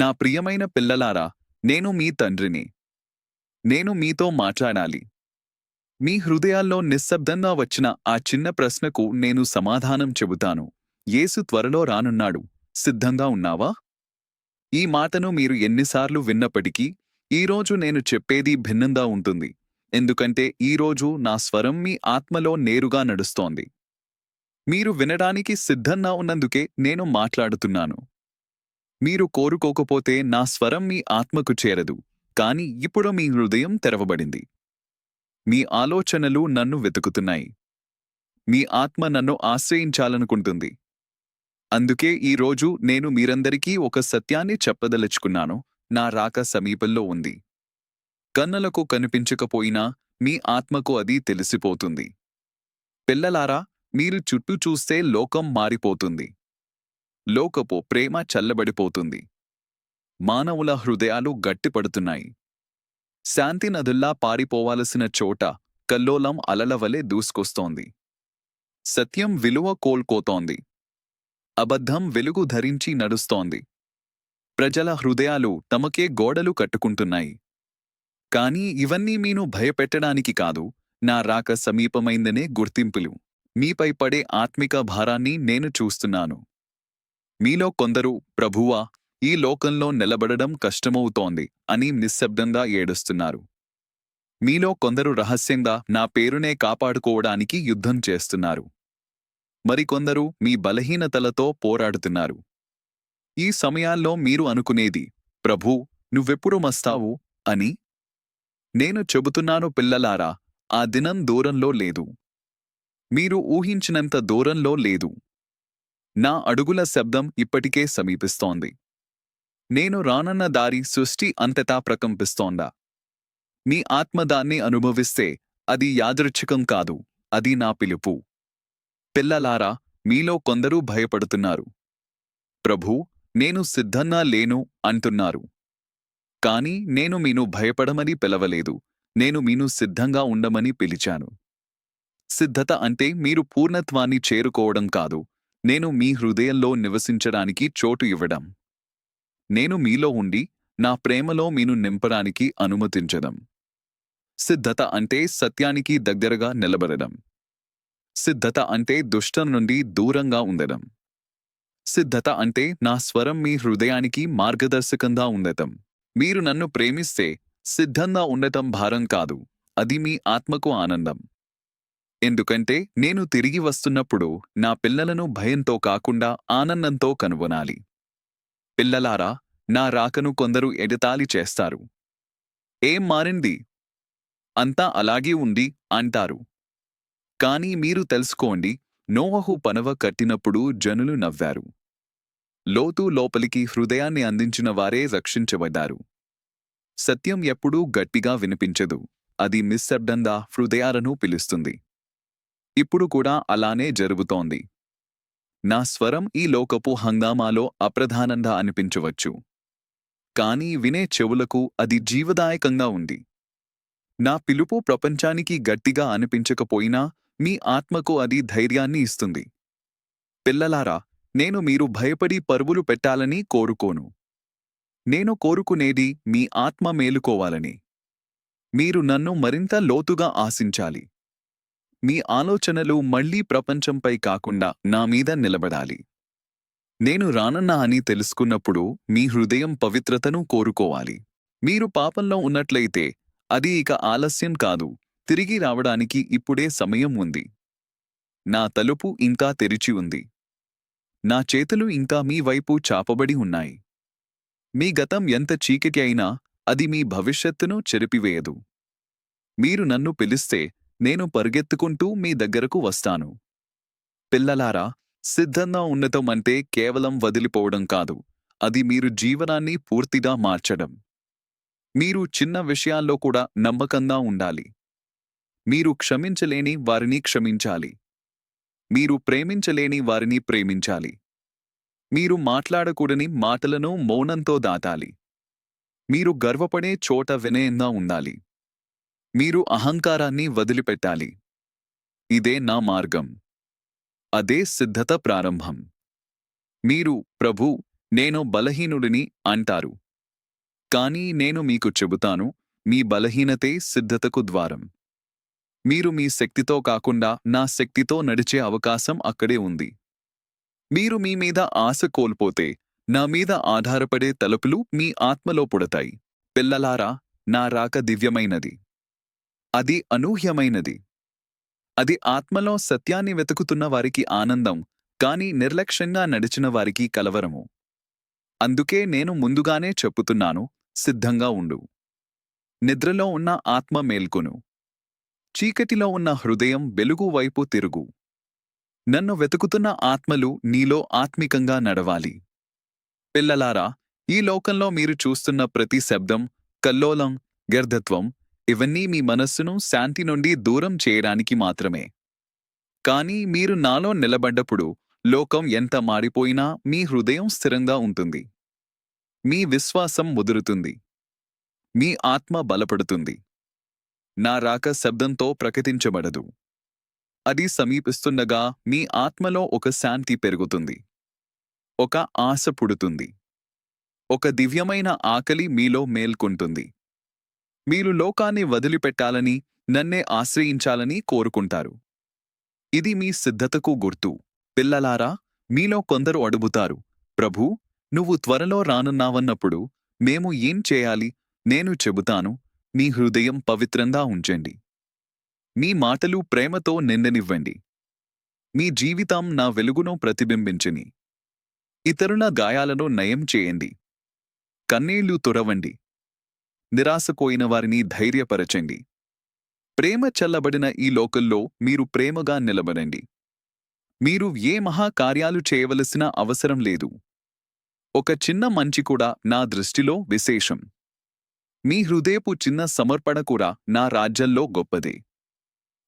నా ప్రియమైన పిల్లలారా నేను మీ తండ్రిని. నేను మీతో మాట్లాడాలి. మీ హృదయాల్లో నిశ్శబ్దంగా వచ్చిన ఆ చిన్న ప్రశ్నకు నేను సమాధానం చెబుతాను. యేసు త్వరలో రానున్నాడు. సిద్ధంగా ఉన్నావా? ఈ మాటను మీరు ఎన్నిసార్లు విన్నప్పటికీ ఈరోజు నేను చెప్పేది భిన్నంగా ఉంటుంది. ఎందుకంటే ఈరోజు నా స్వరం మీ ఆత్మలో నేరుగా నడుస్తోంది. మీరు వినడానికి సిద్ధంగా ఉన్నందుకే నేను మాట్లాడుతున్నాను. మీరు కోరుకోకపోతే నా స్వరం మీ ఆత్మకు చేరదు కాని ఇప్పుడు మీ హృదయం తెరవబడింది. మీ ఆలోచనలు నన్ను వెతుకుతున్నాయి. మీ ఆత్మ నన్ను ఆశ్రయించాలనుకుంటుంది. అందుకే ఈరోజు నేను మీరందరికీ ఒక సత్యాన్ని చెప్పదలుచుకున్నాను. నా రాక సమీపంలో ఉంది. కన్నులకు కనిపించకపోయినా మీ ఆత్మకు అది తెలిసిపోతుంది. పిల్లలారా మీరు చుట్టూ చూస్తే లోకం మారిపోతుంది. లోకపు ప్రేమ చల్లబడిపోతుంది. మానవుల హృదయాలు గట్టిపడుతున్నాయి. శాంతి నదుల్లా పారిపోవాల్సిన చోట కల్లోలం అలలవలే దూసుకొస్తోంది. సత్యం విలువ కోల్పోతోంది. అబద్ధం వెలుగు ధరించి నడుస్తోంది. ప్రజల హృదయాలు తమకే గోడలు కట్టుకుంటున్నాయి. కానీ ఇవన్నీ మీను భయపెట్టడానికి కాదు నా రాక సమీపమైందనే గుర్తింపులు. మీపై పడే ఆత్మిక భారాన్ని నేను చూస్తున్నాను. మీలో కొందరు ప్రభువా ఈ లోకంలో నిలబడడం కష్టమవుతోంది అని నిశ్శబ్దంగా ఏడుస్తున్నారు. మీలో కొందరు రహస్యంగా నా పేరునే కాపాడుకోవడానికి యుద్ధం చేస్తున్నారు. మరికొందరు మీ బలహీనతలతో పోరాడుతున్నారు. ఈ సమయాల్లో మీరు అనుకునేది ప్రభూ నువ్వెప్పుడు మస్తావు? అని. నేను చెబుతున్నాను పిల్లలారా ఆ దినం దూరంలో లేదు. మీరు ఊహించినంత దూరంలో లేదు. నా అడుగుల శబ్దం ఇప్పటికే సమీపిస్తోంది. నేను రానన్న దారి సృష్టి అంతటా ప్రకంపిస్తోందా? మీ ఆత్మ దాన్ని అనుభవిస్తే అది యాదృచ్ఛికం కాదు అది నా పిలుపు. పిల్లలారా మీలో కొందరు భయపడుతున్నారు. ప్రభూ నేను సిద్ధంగా లేను అంటున్నారు. కాని నేను మీను భయపడమని పిలవలేదు నేను మీను సిద్ధంగా ఉండమని పిలిచాను. సిద్ధత అంటే మీరు పూర్ణత్వాన్ని చేరుకోవడం కాదు నేను మీ హృదయంలో నివసించడానికి చోటు ఇవ్వడం. నేను మీలో ఉండి నా ప్రేమలో మీను నింపడానికి అనుమతించడం. సిద్ధత అంటే సత్యానికి దగ్గరగా నిలబడడం. సిద్ధత అంటే దుష్టం నుండి దూరంగా ఉండడం. సిద్ధత అంటే నా స్వరం మీ హృదయానికి మార్గదర్శకంగా ఉండటం. మీరు నన్ను ప్రేమిస్తే సిద్ధంగా ఉండటం భారం కాదు. అది మీ ఆత్మకు ఆనందం. ఎందుకంటే నేను తిరిగి వస్తున్నప్పుడు నా పిల్లలను భయంతో కాకుండా ఆనందంతో కనుగొనాలి. పిల్లలారా నా రాకను కొందరు ఎడతాలి చేస్తారు. ఏం మారింది? అంతా అలాగే ఉంది అంటారు. కానీ మీరు తెలుసుకోండి నోవహు పనవ కట్టినప్పుడు జనులు నవ్వారు. లోతు లోపలికి హృదయాన్ని అందించిన వారే రక్షించబడ్డారు. సత్యం ఎప్పుడూ గట్టిగా వినిపించదు. అది నిశ్శబ్దంగా హృదయాలను పిలుస్తుంది. ఇప్పుడు కూడా అలానే జరుగుతోంది. నా స్వరం ఈ లోకపు హంగామాలో అప్రధానంగా అనిపించవచ్చు. కానీ వినే చెవులకు అది జీవదాయకంగా ఉంది. నా పిలుపు ప్రపంచానికి గట్టిగా అనిపించకపోయినా మీ ఆత్మకు అది ధైర్యాన్ని ఇస్తుంది. పిల్లలారా నేను మీరు భయపడి పరుగులు పెట్టాలని కోరుకోను. నేను కోరుకునేది మీ ఆత్మ మేలుకోవాలని. మీరు నన్ను మరింత లోతుగా ఆశించాలి. మీ ఆలోచనలు మళ్ళీ ప్రపంచంపై కాకుండా నా మీద నిలబడాలి. నేను రానన్నా అని తెలుసుకున్నప్పుడు మీ హృదయం పవిత్రతను కోరుకోవాలి. మీరు పాపంలో ఉన్నట్లయితే అది ఇక ఆలస్యం కాదు. తిరిగి రావడానికి ఇప్పుడే సమయం ఉంది. నా తలుపు ఇంకా తెరిచి ఉంది. నా చేతులు ఇంకా మీ వైపు చాపబడి ఉన్నాయి. మీ గతం ఎంత చీకటి అయినా అది మీ భవిష్యత్తును చెరిపివేయదు. మీరు నన్ను పిలిస్తే నేను పరిగెత్తుకుంటూ మీ దగ్గరకు వస్తాను. పిల్లలారా సిద్ధంగా ఉండటం అంటే కేవలం వదిలిపోవడం కాదు. అది మీరు జీవనాన్ని పూర్తిగా మార్చడం. మీరు చిన్న విషయాల్లో కూడా నమ్మకంగా ఉండాలి. మీరు క్షమించలేని వారిని క్షమించాలి. మీరు ప్రేమించలేని వారిని ప్రేమించాలి. మీరు మాట్లాడకూడని మాటలను మౌనంతో దాటాలి. మీరు గర్వపడే చోట వినయంగా ఉండాలి. మీరు అహంకారాన్ని వదిలిపెట్టాలి. ఇదే నా మార్గం. అదే సిద్ధత ప్రారంభం. మీరు ప్రభు నేను బలహీనుడిని అంటారు. కానీ నేను మీకు చెబుతాను మీ బలహీనతే సిద్ధతకు ద్వారం. మీరు మీ శక్తితో కాకుండా నా శక్తితో నడిచే అవకాశం అక్కడే ఉంది. మీరు మీ మీద ఆశ కోల్పోతే నా మీద ఆధారపడే తలుపులు మీ ఆత్మలో పుడతాయి. పిల్లలారా నా రాక దివ్యమైనది. అది అనూహ్యమైనది. అది ఆత్మలో సత్యాన్ని వెతుకుతున్న వారికి ఆనందం కాని నిర్లక్ష్యంగా నడిచిన వారికి కలవరము. అందుకే నేను ముందుగానే చెప్పుతున్నాను సిద్ధంగా ఉండు. నిద్రలో ఉన్న ఆత్మ మేల్కొను. చీకటిలో ఉన్న హృదయం వెలుగు వైపు తిరుగు. నన్ను వెతుకుతున్న ఆత్మలు నీలో ఆత్మికంగా నడవాలి. పిల్లలారా ఈ లోకంలో మీరు చూస్తున్న ప్రతి శబ్దం కల్లోలం గర్ధత్వం ఇవన్నీ మీ మనస్సును శాంతి నుండి దూరం చేయడానికి మాత్రమే. కానీ మీరు నాలో నిలబడ్డప్పుడు లోకం ఎంత మారిపోయినా మీ హృదయం స్థిరంగా ఉంటుంది. మీ విశ్వాసం ముదురుతుంది. మీ ఆత్మ బలపడుతుంది. నా రాక శబ్దంతో ప్రకటించబడదు. అది సమీపిస్తుండగా మీ ఆత్మలో ఒక శాంతి పెరుగుతుంది. ఒక ఆశ పుడుతుంది. ఒక దివ్యమైన ఆకలి మీలో మేల్కొంటుంది. మీరు లోకాన్ని వదిలిపెట్టాలని నన్నే ఆశ్రయించాలని కోరుకుంటారు. ఇది మీ సిద్ధతకు గుర్తు. పిల్లలారా మీలో కొందరు అడుగుతారు ప్రభూ నువ్వు త్వరలో రానున్నావన్నప్పుడు మేము ఏం చేయాలి? నేను చెబుతాను మీ హృదయం పవిత్రంగా ఉంచండి. మీ మాటలు ప్రేమతో నిండనివ్వండి. మీ జీవితం నా వెలుగును ప్రతిబింబించని. ఇతరుల గాయాలను నయం చేయండి. కన్నీళ్ళు తురవండి నిరాశపోయిన వారిని ధైర్యపరచండి. ప్రేమ చల్లబడిన ఈ లోకల్లో మీరు ప్రేమగా నిలబడండి. మీరు ఏ మహాకార్యాలు చేయవలసిన అవసరం లేదు. ఒక చిన్న మంచి కూడా నా దృష్టిలో విశేషం. మీ హృదయపు చిన్న సమర్పణ కూడా నా రాజ్యంలో గొప్పదే.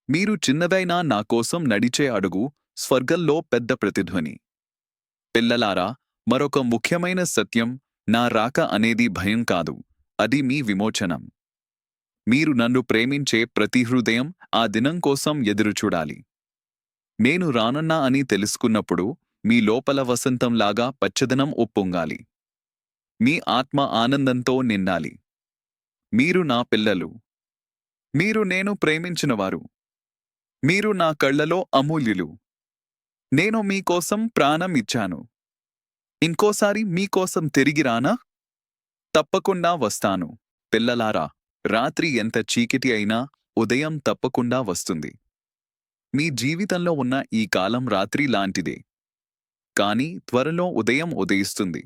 మీరు చిన్నదైనా నా కోసం నడిచే అడుగు స్వర్గంలో పెద్ద ప్రతిధ్వని. పిల్లలారా మరొక ముఖ్యమైన సత్యం నా రాక అనేది భయం కాదు. అది మీ విమోచనం. మీరు నన్ను ప్రేమించే ప్రతి హృదయం ఆ దినం కోసం ఎదురుచూడాలి నేను రానన్నా అని తెలుసుకున్నప్పుడు మీ లోపల వసంతంలాగా పచ్చదనం ఒప్పొంగాలి మీ ఆత్మ ఆనందంతో నిండాలి. మీరు నా పిల్లలు. మీరు నేను ప్రేమించినవారు. మీరు నా కళ్ళలో అమూల్యులు. నేను మీకోసం ప్రాణం ఇచ్చాను. ఇంకోసారి మీకోసం తిరిగి రానా? తప్పకుండా వస్తాను. పిల్లలారా రాత్రి ఎంత చీకటి అయినా ఉదయం తప్పకుండా వస్తుంది. మీ జీవితంలో ఉన్న ఈ కాలం రాత్రి లాంటిదే. కాని త్వరలో ఉదయం ఉదయిస్తుంది.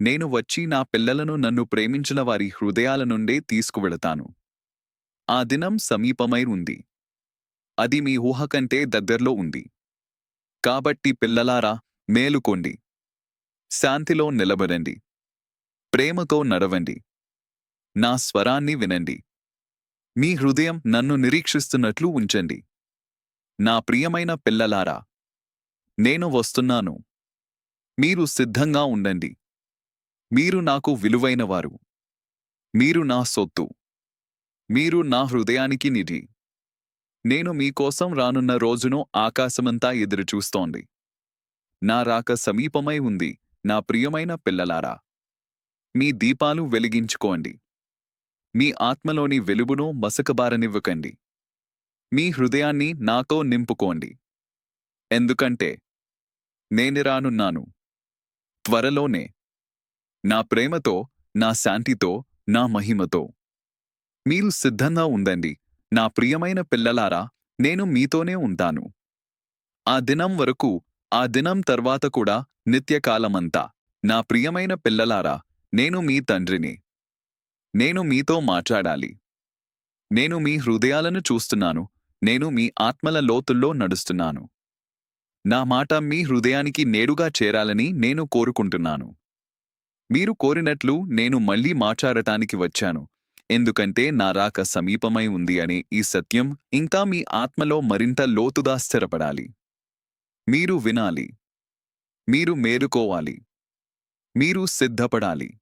నేను వచ్చి నా పిల్లలను నన్ను ప్రేమించిన వారి హృదయాల నుండే తీసుకువెళతాను. ఆ దినం సమీపమై ఉంది. అది మీ ఊహ కంటే దగ్గర్లో ఉంది. కాబట్టి పిల్లలారా మేలుకోండి. శాంతిలో నిలబడండి. ప్రేమతో నడవండి. నా స్వరాన్ని వినండి. మీ హృదయం నన్ను నిరీక్షిస్తున్నట్లు ఉంచండి. నా ప్రియమైన పిల్లలారా నేను వస్తున్నాను. మీరు సిద్ధంగా ఉండండి. మీరు నాకు విలువైనవారు. మీరు నా సొత్తు. మీరు నా హృదయానికి నిధి. నేను మీకోసం రానున్న రోజును ఆకాశమంతా ఎదురుచూస్తోంది. నా రాక సమీపమై ఉంది నా ప్రియమైన పిల్లలారా. మీ దీపాలు వెలిగించుకోండి. మీ ఆత్మలోని వెలుగును మసకబారనివ్వకండి. మీ హృదయాన్ని నాతో నింపుకోండి. ఎందుకంటే నేను రానున్నాను. త్వరలోనే. నా ప్రేమతో నా శాంతితో నా మహిమతో. మీరు సిద్ధంగా ఉందండి నా ప్రియమైన పిల్లలారా నేను మీతోనే ఉంటాను. ఆ దినం వరకు ఆ దినం తర్వాత కూడా నిత్యకాలమంతా. నా ప్రియమైన పిల్లలారా నేను మీ తండ్రిని. నేను మీతో మాట్లాడాలి. నేను మీ హృదయాలను చూస్తున్నాను. నేను మీ ఆత్మల లోతుల్లో నడుస్తున్నాను. నా మాట మీ హృదయానికి నేరుగా చేరాలని నేను కోరుకుంటున్నాను. మీరు కోరినట్లు నేను మళ్ళీ మాట్లాడటానికి వచ్చాను. ఎందుకంటే నా రాక సమీపమై ఉంది అనే ఈ సత్యం ఇంకా మీ ఆత్మలో మరింత లోతుగా స్థిరపడాలి. మీరు వినాలి. మీరు మేలుకోవాలి. మీరు సిద్ధపడాలి.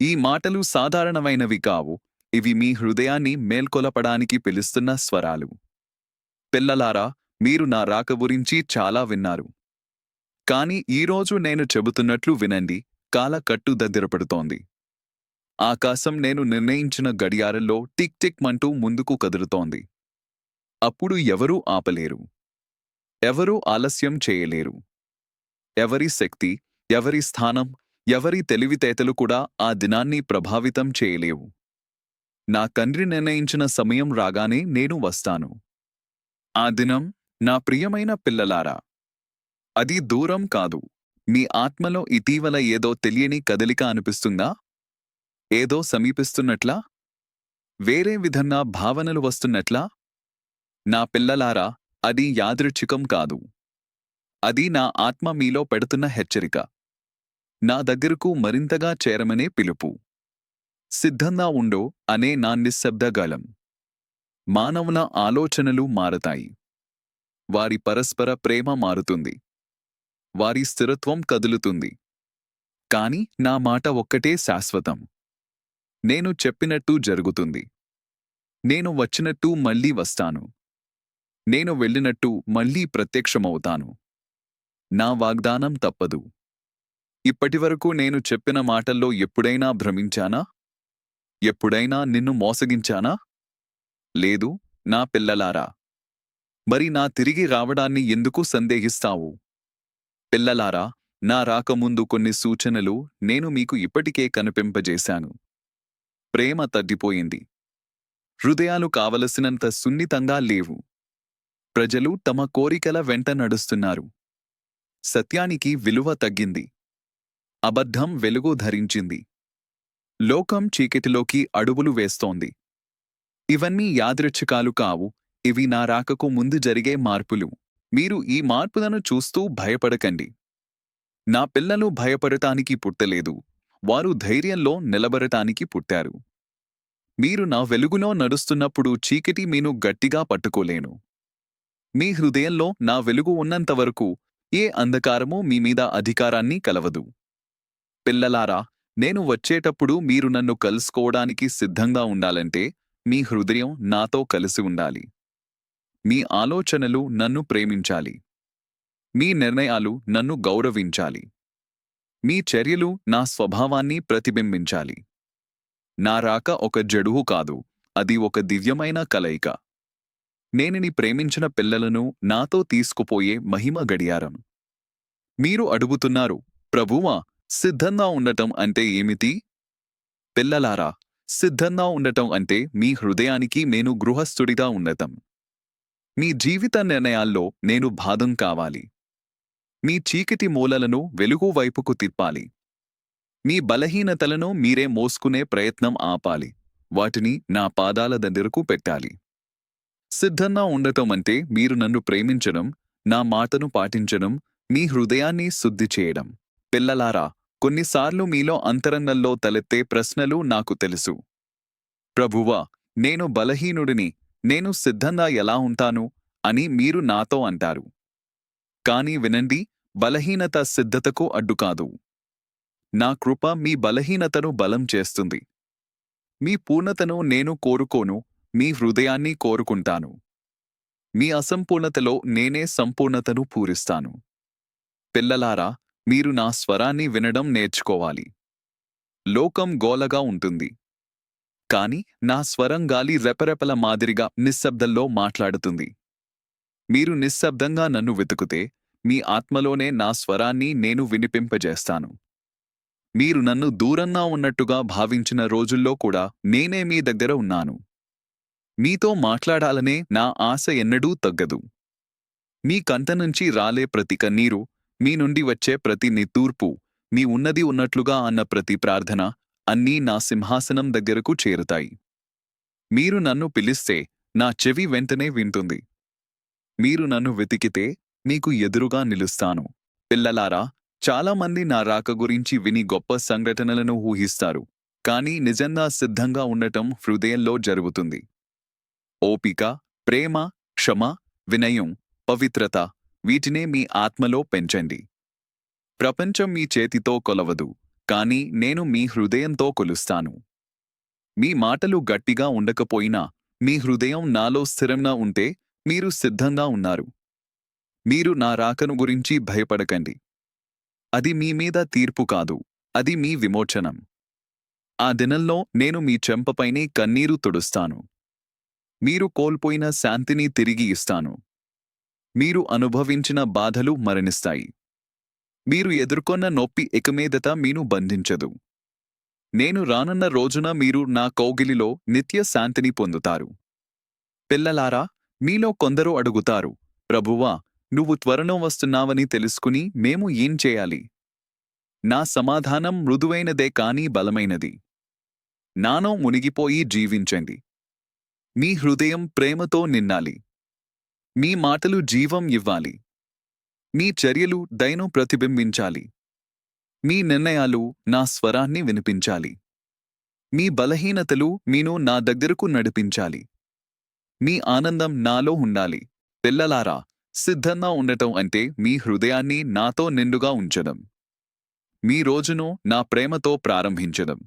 ఈ మాటలు సాధారణమైనవి కావు. ఇవి మీ హృదయాన్ని మేల్కొలపడానికి పిలుస్తున్న స్వరాలు. పిల్లలారా మీరు నా రాక గురించి చాలా విన్నారు. కాని ఈరోజు నేను చెబుతున్నట్లు వినండి. కాల కట్టు దగ్గరపడుతోంది ఆకాశం నేను నిర్ణయించిన గడియారంలో టిక్ టిక్ మంటూ ముందుకు కదులుతోంది. అప్పుడు ఎవరూ ఆపలేరు. ఎవరూ ఆలస్యం చేయలేరు. ఎవరి శక్తి ఎవరి స్థానం ఎవరి తెలివితేటలు కూడా ఆ దినాన్ని ప్రభావితం చేయలేవు. నా తండ్రి నిర్ణయించిన సమయం రాగానే నేను వస్తాను. ఆ దినం నా ప్రియమైన పిల్లలారా అది దూరం కాదు. మీ ఆత్మలో ఇటీవల ఏదో తెలియని కదలిక అనిపిస్తుందా? ఏదో సమీపిస్తున్నట్లా? వేరే విధంగా భావనలు వస్తున్నట్లా? నా పిల్లలారా అది యాదృచ్ఛికం కాదు. అది నా ఆత్మ మీలో పెడుతున్న హెచ్చరిక. నా దగ్గరకు మరింతగా చేరమనే పిలుపు. సిద్ధంగా ఉండో అనే నా నిశ్శబ్దగాలం. మానవుల ఆలోచనలు మారతాయి. వారి పరస్పర ప్రేమ మారుతుంది. వారి స్థిరత్వం కదులుతుంది. కాని నా మాట ఒక్కటే శాశ్వతం. నేను చెప్పినట్టు జరుగుతుంది. నేను వచ్చినట్టు మళ్ళీ వస్తాను. నేను వెళ్ళినట్టు మళ్ళీ ప్రత్యక్షమవుతాను. నా వాగ్దానం తప్పదు. ఇప్పటివరకు నేను చెప్పిన మాటల్లో ఎప్పుడైనా భ్రమించానా? ఎప్పుడైనా నిన్ను మోసగించానా? లేదు నా పిల్లలారా. మరి నా తిరిగి రావడాన్ని ఎందుకు సందేహిస్తావు? పిల్లలారా నా రాకముందు కొన్ని సూచనలు నేను మీకు ఇప్పటికే కనిపింపజేశాను. ప్రేమ తగ్గిపోయింది. హృదయాలు కావలసినంత సున్నితంగా లేవు. ప్రజలు తమ కోరికల వెంట నడుస్తున్నారు. సత్యానికి విలువ తగ్గింది. అబద్ధం వెలుగు ధరించింది. లోకం చీకటిలోకి అడుగులు వేస్తోంది. ఇవన్నీ యాదృచ్ఛికాలు కావు ఇవి నా రాకకు ముందు జరిగే మార్పులు. మీరు ఈ మార్పులను చూస్తూ భయపడకండి. నా పిల్లలు భయపడటానికి పుట్టలేదు. వారు ధైర్యంలో నిలబడటానికి పుట్టారు. మీరు నా వెలుగులో నడుస్తున్నప్పుడు చీకటి మీను గట్టిగా పట్టుకోలేను. మీ హృదయంలో నా వెలుగు ఉన్నంతవరకు ఏ అంధకారమూ మీమీద అధికారాన్ని కలవదు. పిల్లలారా నేను వచ్చేటప్పుడు మీరు నన్ను కలుసుకోవడానికి సిద్ధంగా ఉండాలంటే మీ హృదయం నాతో కలిసి ఉండాలి. మీ ఆలోచనలు నన్ను ప్రేమించాలి. మీ నిర్ణయాలు నన్ను గౌరవించాలి. మీ చర్యలు నా స్వభావాన్ని ప్రతిబింబించాలి. నా రాక ఒక జడువు కాదు అది ఒక దివ్యమైన కలయిక. నేనిని ప్రేమించిన పిల్లలను నాతో తీసుకుపోయే మహిమ గడియారం. మీరు అడుగుతున్నారు ప్రభువా సిద్ధంగా ఉండటం అంటే ఏమిటి? పిల్లలారా సిద్ధంగా ఉండటం అంటే మీ హృదయానికి నేను గృహస్థుడిగా ఉండటం. మీ జీవిత నిర్ణయాల్లో నేను భాగం కావాలి. మీ చీకటి మూలలను వెలుగు వైపుకు తిప్పాలి. మీ బలహీనతలను మీరే మోసుకునే ప్రయత్నం ఆపాలి. వాటిని నా పాదాల దగ్గరకు పెట్టాలి. సిద్ధంగా ఉండటం అంటే మీరు నన్ను ప్రేమించడం నా మాటను పాటించడం మీ హృదయాన్ని శుద్ధి చేయడం. పిల్లలారా కొన్నిసార్లు మీలో అంతరంగంలో తలెత్తే ప్రశ్నలు నాకు తెలుసు. ప్రభువా నేను బలహీనుడిని నేను సిద్ధంగా ఎలా ఉంటాను అని మీరు నాతో అంటారు. కాని వినండి బలహీనత సిద్ధతకు అడ్డుకాదు నా కృప మీ బలహీనతను బలం చేస్తుంది. మీ పూర్ణతను నేను కోరుకోను మీ హృదయాన్ని కోరుకుంటాను. మీ అసంపూర్ణతలో నేనే సంపూర్ణతను పూరిస్తాను. పిల్లలారా మీరు నా స్వరాన్ని వినడం నేర్చుకోవాలి. లోకం గోలగా ఉంటుంది. కాని నా స్వరం గాలి రెపరెపల మాదిరిగా నిశ్శబ్దంలో మాట్లాడుతుంది. మీరు నిశ్శబ్దంగా నన్ను వెతుకుతే మీ ఆత్మలోనే నా స్వరాన్ని నేను వినిపింపజేస్తాను. మీరు నన్ను దూరంగా ఉన్నట్టుగా భావించిన రోజుల్లో కూడా నేనే మీ దగ్గర ఉన్నాను. మీతో మాట్లాడాలనే నా ఆశ ఎన్నడూ తగ్గదు. మీ కంట నుంచి రాలే ప్రతి కన్నీరు మీ నుండి వచ్చే ప్రతి నిట్టూర్పు మీ ఉన్నది ఉన్నట్లుగా అన్న ప్రతి ప్రార్థన అన్నీ నా సింహాసనం దగ్గరకు చేరుతాయి. మీరు నన్ను పిలిస్తే నా చెవి వెంటనే వింటుంది. మీరు నన్ను వెతికితే మీకు ఎదురుగా నిలుస్తాను. పిల్లలారా చాలామంది నా రాక గురించి విని గొప్ప సంఘటనలను ఊహిస్తారు కానీ నిజంగా సిద్ధంగా ఉండటం హృదయంలో జరుగుతుంది. ఓపిక ప్రేమ క్షమ వినయం పవిత్రత వీటినే మీ ఆత్మలో పెంచండి. ప్రపంచం మీ చేతితో కొలవదు కాని నేను మీ హృదయంతో కొలుస్తాను. మీ మాటలు గట్టిగా ఉండకపోయినా మీ హృదయం నాలో స్థిరంగా ఉంటే మీరు సిద్ధంగా ఉన్నారు. మీరు నా రాకను గురించి భయపడకండి. అది మీ మీద తీర్పు కాదు అది మీ విమోచనం. ఆ దినంలో నేను మీ చెంపపైనే కన్నీరు తుడుస్తాను. మీరు కోల్పోయిన శాంతిని తిరిగి ఇస్తాను. మీరు అనుభవించిన బాధలు మరణిస్తాయి. మీరు ఎదుర్కొన్న నొప్పి ఎకమేదత మీను బంధించదు. నేను రానున్న రోజున మీరు నా కౌగిలిలో నిత్య శాంతిని పొందుతారు. పిల్లలారా మీలో కొందరు అడుగుతారు ప్రభువా నువ్వు త్వరలో వస్తున్నావని తెలుసుకుని మేము ఏం చేయాలి? నా సమాధానం మృదువైనదే కాని బలమైనది. నానో మునిగిపోయి జీవించండి. మీ హృదయం ప్రేమతో నిన్నాలి మీ మాటలు జీవం ఇవ్వాలి. మీ చర్యలు దయను ప్రతిబింబించాలి. మీ నిర్ణయాలు నా స్వరాన్ని వినిపించాలి. మీ బలహీనతలు మీను నా దగ్గరకు నడిపించాలి. మీ ఆనందం నాలో ఉండాలి. పిల్లలారా సిద్ధంగా ఉండటం అంటే మీ హృదయాన్ని నాతో నిండుగా ఉంచడం. మీ రోజును నా ప్రేమతో ప్రారంభించడం.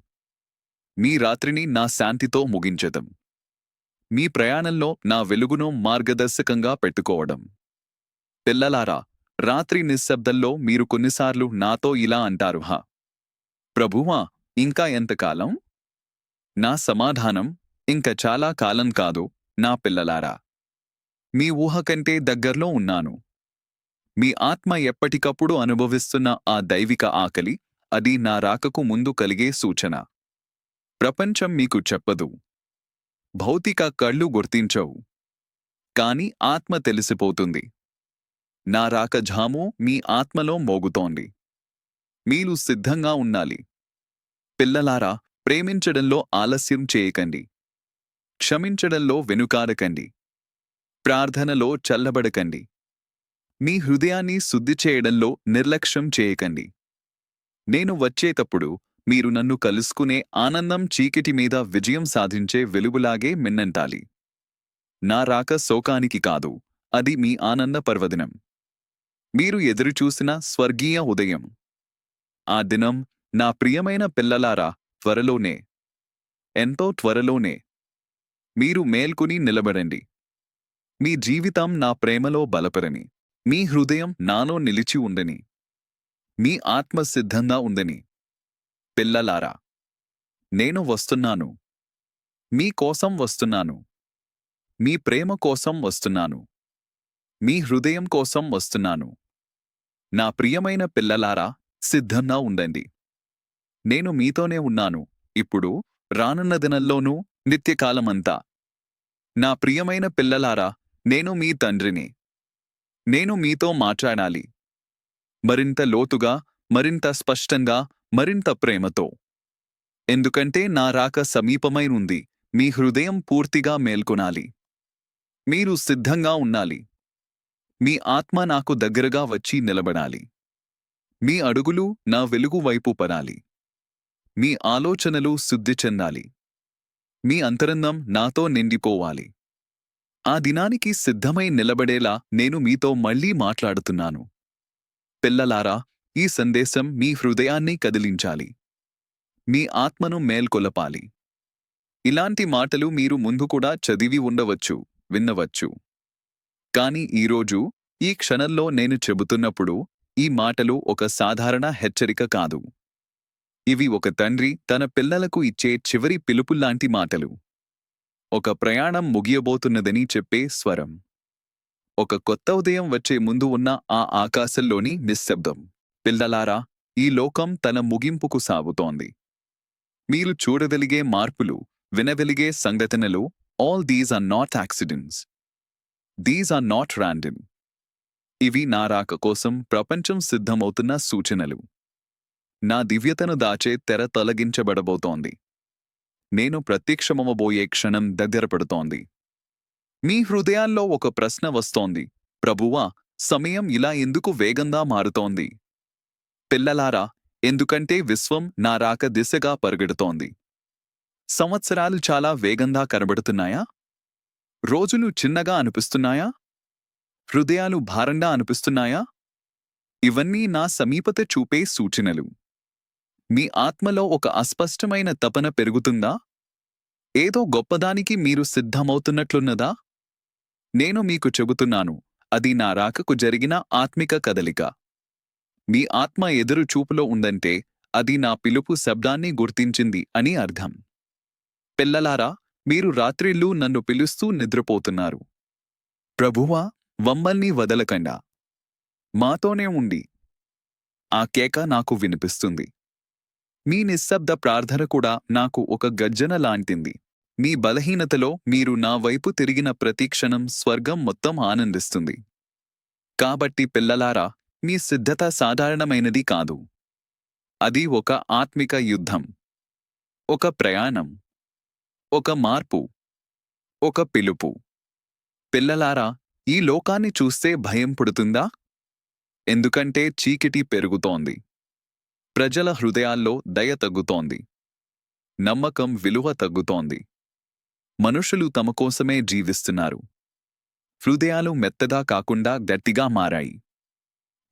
మీ రాత్రిని నా శాంతితో ముగించడం. మీ ప్రయాణంలో నా వెలుగును మార్గదర్శకంగా పెట్టుకోవడం. పిల్లలారా రాత్రి నిశ్శబ్దంలో మీరు కొన్నిసార్లు నాతో ఇలా అంటారు హా ప్రభువా ఇంకా ఎంతకాలం నా సమాధానం ఇంక చాలా కాలం కాదు నా పిల్లలారా. మీ ఊహ కంటే దగ్గర్లో ఉన్నాను. మీ ఆత్మ ఎప్పటికప్పుడు అనుభవిస్తున్న ఆ దైవిక ఆకలి అది నా రాకకు ముందు కలిగే సూచన. ప్రపంచం మీకు చెప్పదు. భౌతిక కళ్ళు గుర్తించవు. కాని ఆత్మ తెలిసిపోతుంది. నా రాక ఝాము మీ ఆత్మలో మోగుతోంది. మీరు సిద్ధంగా ఉండాలి. పిల్లలారా ప్రేమించడంలో ఆలస్యం చేయకండి. క్షమించడంలో వెనుకాడకండి. ప్రార్థనలో చల్లబడకండి. మీ హృదయాన్ని శుద్ధి చేయడంలో నిర్లక్ష్యం చేయకండి. నేను వచ్చేటప్పుడు మీరు నన్ను కలుసుకునే ఆనందం చీకటి మీద విజయం సాధించే వెలుగులాగే మిన్నంటాలి. నా రాక శోకానికి కాదు అది మీ ఆనంద పర్వదినం. మీరు ఎదురుచూసిన స్వర్గీయ ఉదయం. ఆ దినం నా ప్రియమైన పిల్లలారా త్వరలోనే. ఎంతో త్వరలోనే. మీరు మేల్కొని నిలబడండి. మీ జీవితం నా ప్రేమలో బలపరని మీ హృదయం నాలో నిలిచి ఉండని మీ ఆత్మ సిద్ధంగా ఉందని పిల్లలారా నేను వస్తున్నాను. మీ కోసం వస్తున్నాను. మీ ప్రేమ కోసం వస్తున్నాను. మీ హృదయం కోసం వస్తున్నాను. నా ప్రియమైన పిల్లలారా సిద్ధంగా ఉండండి. నేను మీతోనే ఉన్నాను. ఇప్పుడు రానున్న దినంలోనూ నిత్యకాలమంతా. నా ప్రియమైన పిల్లలారా నేను మీ తండ్రిని. నేను మీతో మాట్లాడాలి. మరింత లోతుగా మరింత స్పష్టంగా మరింత ప్రేమతో. ఎందుకంటే నా రాక సమీపమైనుంది. మీ హృదయం పూర్తిగా మేల్కొనాలి. మీరు సిద్ధంగా ఉండాలి. మీ ఆత్మ నాకు దగ్గరగా వచ్చి నిలబడాలి. మీ అడుగులు నా వెలుగు వైపు పడాలి. మీ ఆలోచనలు శుద్ధి చెందాలి. మీ అంతరంగం నాతో నిండిపోవాలి. ఆ దినానికి సిద్ధమై నిలబడేలా నేను మీతో మళ్ళీ మాట్లాడుతున్నాను. పిల్లలారా ఈ సందేశం మీ హృదయాన్ని కదిలించాలి. మీ ఆత్మను మేల్కొలపాలి. ఇలాంటి మాటలు మీరు ముందు కూడా చదివి ఉండవచ్చు విన్నవచ్చు. కాని ఈరోజు ఈ క్షణంలో నేను చెబుతున్నప్పుడు ఈ మాటలు ఒక సాధారణ హెచ్చరిక కాదు. ఇవి ఒక తండ్రి తన పిల్లలకు ఇచ్చే చివరి పిలుపుల్లాంటి మాటలు. ఒక ప్రయాణం ముగియబోతున్నదని చెప్పే స్వరం. ఒక కొత్త ఉదయం వచ్చే ముందు ఉన్న ఆ ఆకాశంలోని నిశ్శబ్దం. పిల్లలారా ఈ లోకం తన ముగింపుకు సాగుతోంది. మీరు చూడగలిగే మార్పులు వినగలిగే సంఘటనలు all these are not accidents these are not random ఇవి నా రాక కోసం ప్రపంచం సిద్ధమవుతున్న సూచనలు. నా దివ్యతను దాచే తెర తొలగించబడబోతోంది. నేను ప్రత్యక్షమవబోయే క్షణం దగ్గరపడుతోంది. మీ హృదయాల్లో ఒక ప్రశ్న వస్తోంది. ప్రభువా సమయం ఇలా ఎందుకు వేగంగా మారుతోంది? పిల్లలారా ఎందుకంటే విశ్వం నా రాక దిశగా పరుగెడుతోంది. సంవత్సరాలు చాలా వేగంగా కనబడుతున్నాయా? రోజులు చిన్నగా అనిపిస్తున్నాయా? హృదయాలు భారంగా అనిపిస్తున్నాయా? ఇవన్నీ నా సమీపత చూపే సూచనలు. మీ ఆత్మలో ఒక అస్పష్టమైన తపన పెరుగుతుందా? ఏదో గొప్పదానికి మీరు సిద్ధమవుతున్నట్లున్నదా? నేను మీకు చెబుతున్నాను అది నా రాకకు జరిగిన ఆత్మిక కదలిక. మీ ఆత్మ ఎదురు చూపులో ఉందంటే అది నా పిలుపు శబ్దాన్ని గుర్తించింది అని అర్థం. పిల్లలారా మీరు రాత్రిళ్ళు నన్ను పిలుస్తూ నిద్రపోతున్నారు. ప్రభువా వమ్మల్ని వదలకండా. మాతోనే ఉండి. ఆ కేక నాకు వినిపిస్తుంది. మీ నిశ్శబ్ద ప్రార్థన కూడా నాకు ఒక గర్జన లాంటింది. మీ బలహీనతలో మీరు నా వైపు తిరిగిన ప్రతిక్షణం స్వర్గం మొత్తం ఆనందిస్తుంది. కాబట్టి పిల్లలారా మీ సిద్ధత సాధారణమైనది కాదు. అది ఒక ఆత్మిక యుద్ధం. ఒక ప్రయాణం. ఒక మార్పు. ఒక పిలుపు. పిల్లలారా ఈ లోకాన్ని చూస్తే భయం పుడుతుందా? ఎందుకంటే చీకటి పెరుగుతోంది. ప్రజల హృదయాల్లో దయ తగ్గుతోంది. నమ్మకం విలువ తగ్గుతోంది. మనుషులు తమ కోసమే జీవిస్తున్నారు. హృదయాలు మెత్తగా కాకుండా గట్టిగా మారాయి.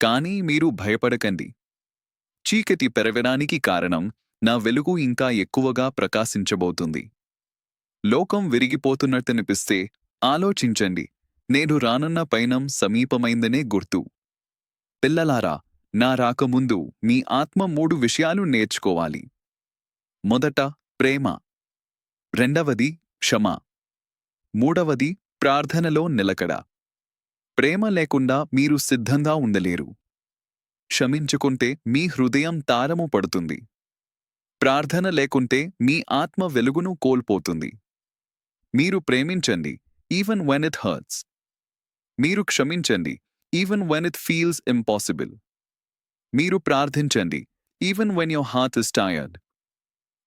కానీ మీరు భయపడకండి. చీకటి పెరగడానికి కారణం నా వెలుగు ఇంకా ఎక్కువగా ప్రకాశించబోతుంది. లోకం విరిగిపోతున్నట్టనిపిస్తే ఆలోచించండి. నేను రానున్న పైనం సమీపమైందనే గుర్తు. పిల్లలారా నా రాకముందు మీ ఆత్మ మూడు విషయాలు నేర్చుకోవాలి. మొదట ప్రేమ. రెండవది క్షమ. మూడవది ప్రార్థనలో నిలకడ. ప్రేమ లేకుండా మీరు సిద్ధంగా ఉండలేరు. క్షమించుకుంటే మీ హృదయం తారము పడుతుంది. ప్రార్థన లేకుంటే మీ ఆత్మ వెలుగును కోల్పోతుంది. మీరు ప్రేమించండి ఈవెన్ వెన్ ఇట్ హర్ట్స్ మీరు క్షమించండి even when it feels impossible మీరు ప్రార్థించండి even when your heart is tired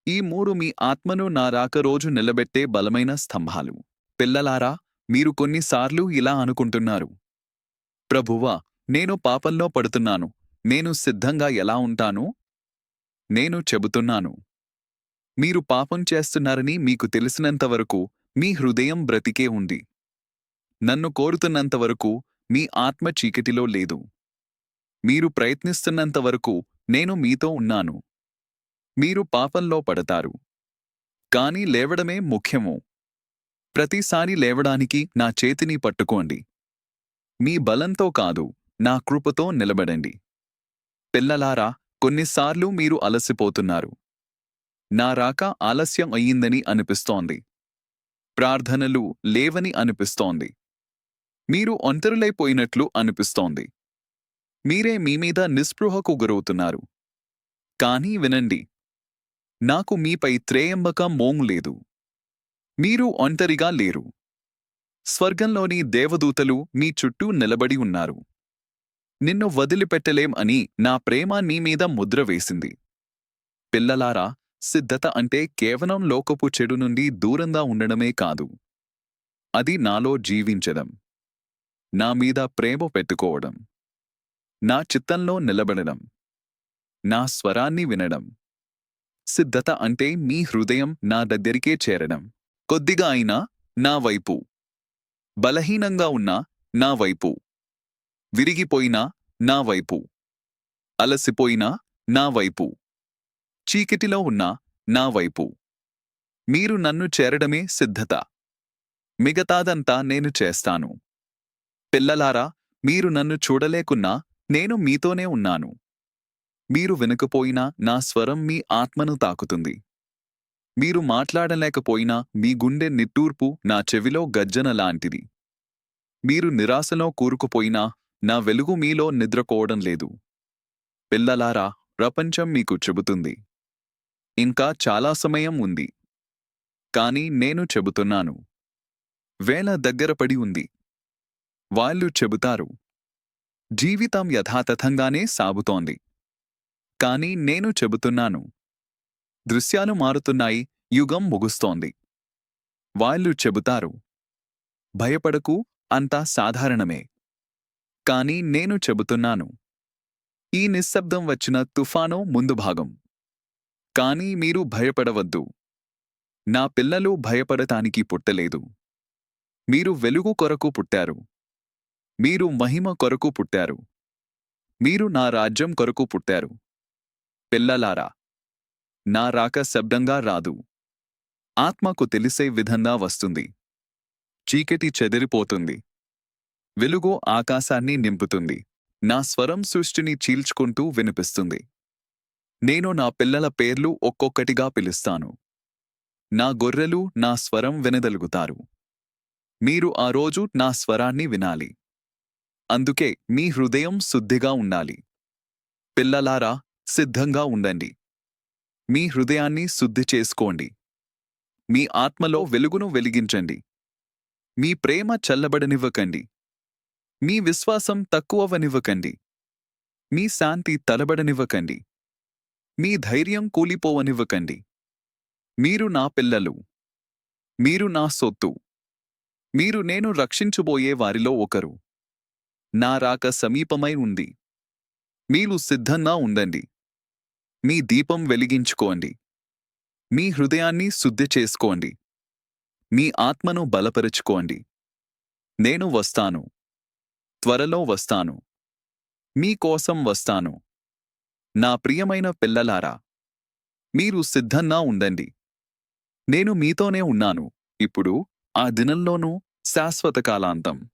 ఈ మూడు మీ ఆత్మను నా రాక రోజు నిలబెట్టే బలమైన స్తంభాలు. పిల్లలారా మీరు కొన్నిసార్లు ఇలా అనుకుంటున్నారు. ప్రభువా నేను పాపంలో పడుతున్నాను. నేను సిద్ధంగా ఎలా ఉంటాను? నేను చెబుతున్నాను. మీరు పాపం చేస్తున్నారని మీకు తెలిసినంతవరకు మీ హృదయం బ్రతికే ఉంది. నన్ను కోరుతున్నంతవరకు మీ ఆత్మ చీకటిలో లేదు. మీరు ప్రయత్నిస్తున్నంతవరకు నేను మీతో ఉన్నాను. మీరు పాపంలో పడతారు. కాని లేవడమే ముఖ్యము. ప్రతిసారి లేవడానికి నా చేతిని పట్టుకోండి. మీ బలంతో కాదు నా కృపతో నిలబడండి. పిల్లలారా కొన్నిసార్లు మీరు అలసిపోతున్నారు. నా రాక ఆలస్యం అయ్యిందని అనిపిస్తోంది. ప్రార్థనలు లేవని అనిపిస్తోంది. మీరు ఒంటరులైపోయినట్లు అనిపిస్తోంది. మీరే మీమీద నిస్పృహకు గురవుతున్నారు. కానీ వినండి నాకు మీపై త్రేయంబక మోంగు లేదు. మీరు ఒంటరిగా లేరు. స్వర్గంలోని దేవదూతలు మీ చుట్టూ నిలబడి ఉన్నారు. నిన్ను వదిలిపెట్టలేం అని నా ప్రేమ నీ మీద ముద్ర వేసింది. పిల్లలారా సిద్ధత అంటే కేవలం లోకపు చెడు నుండి దూరంగా ఉండడమే కాదు. అది నాలో జీవించడం. నా మీద ప్రేమ పెట్టుకోవడం. నా చిత్తంలో నిలబడడం. నా స్వరాన్ని వినడం. సిద్ధత అంటే మీ హృదయం నా దగ్గరికే చేరడం. కొద్దిగా అయినా నా వైపు. బలహీనంగా ఉన్నా నా వైపు. విరిగిపోయినా నా వైపు. అలసిపోయినా నా వైపు. చీకటిలో ఉన్నా నా వైపు. మీరు నన్ను చేరడమే సిద్ధత. మిగతాదంతా నేను చేస్తాను. పిల్లలారా మీరు నన్ను చూడలేకున్నా నేను మీతోనే ఉన్నాను. మీరు వినకపోయినా నా స్వరం మీ ఆత్మను తాకుతుంది. మీరు మాట్లాడలేకపోయినా మీ గుండె నిట్టూర్పు నా చెవిలో గజ్జన లాంటిది. మీరు నిరాశలో కూరుకుపోయినా నా వెలుగు మీలో నిద్రకోవడం లేదు. పిల్లలారా ప్రపంచం మీకు చెబుతుంది. ఇంకా చాలా సమయం ఉంది. కాని నేను చెబుతున్నాను. వేళ దగ్గరపడి ఉంది. వాళ్ళు చెబుతారు. జీవితం యథాతథంగానే సాగుతోంది. కాని నేను చెబుతున్నాను. దృశ్యాలు మారుతున్నాయి యుగం ముగుస్తోంది. వాళ్ళు చెబుతారు భయపడకు అంతా సాధారణమే. కాని నేను చెబుతున్నాను ఈ నిశ్శబ్దం వచ్చిన తుఫాను ముందు భాగం. కాని మీరు భయపడవద్దు. నా పిల్లలు భయపడటానికి పుట్టలేదు. మీరు వెలుగు కొరకు పుట్టారు. మీరు మహిమ కొరకు పుట్టారు. మీరు నా రాజ్యం కొరకు పుట్టారు. పిల్లలారా నా రాక శబ్దంగా రాదు. ఆత్మకు తెలిసే విధంగా వస్తుంది. చీకటి చెదిరిపోతుంది. వెలుగు ఆకాశాన్ని నింపుతుంది. నా స్వరం సృష్టిని చీల్చుకుంటూ వినిపిస్తుంది. నేను నా పిల్లల పేర్లు ఒక్కొక్కటిగా పిలుస్తాను. నా గొర్రెలు నా స్వరం వినదలుగుతారు. మీరు ఆ రోజు నా స్వరాన్ని వినాలి. అందుకే మీ హృదయం శుద్ధిగా ఉండాలి. పిల్లలారా సిద్ధంగా ఉండండి. మీ హృదయాన్ని శుద్ధి చేసుకోండి. మీ ఆత్మలో వెలుగును వెలిగించండి. మీ ప్రేమ చల్లబడనివ్వకండి. మీ విశ్వాసం తక్కువవనివ్వకండి మీ శాంతి తలబడనివ్వకండి. మీ ధైర్యం కూలిపోవనివ్వకండి. మీరు నా పిల్లలు. మీరు నా సొత్తు. మీరు నేను రక్షించబోయే వారిలో ఒకరు. నా రాక సమీపమై ఉంది. మీరు సిద్ధంగా ఉండండి. మీ దీపం వెలిగించుకోండి. మీ హృదయాన్ని శుద్ధి చేసుకోండి. మీ ఆత్మను బలపరుచుకోండి. నేను వస్తాను. త్వరలో వస్తాను. మీకోసం వస్తాను. నా ప్రియమైన పిల్లలారా మీరు సిద్ధంగా ఉండండి. నేను మీతోనే ఉన్నాను. ఇప్పుడు ఆ దినంలోనూ శాశ్వత కాలాంతం.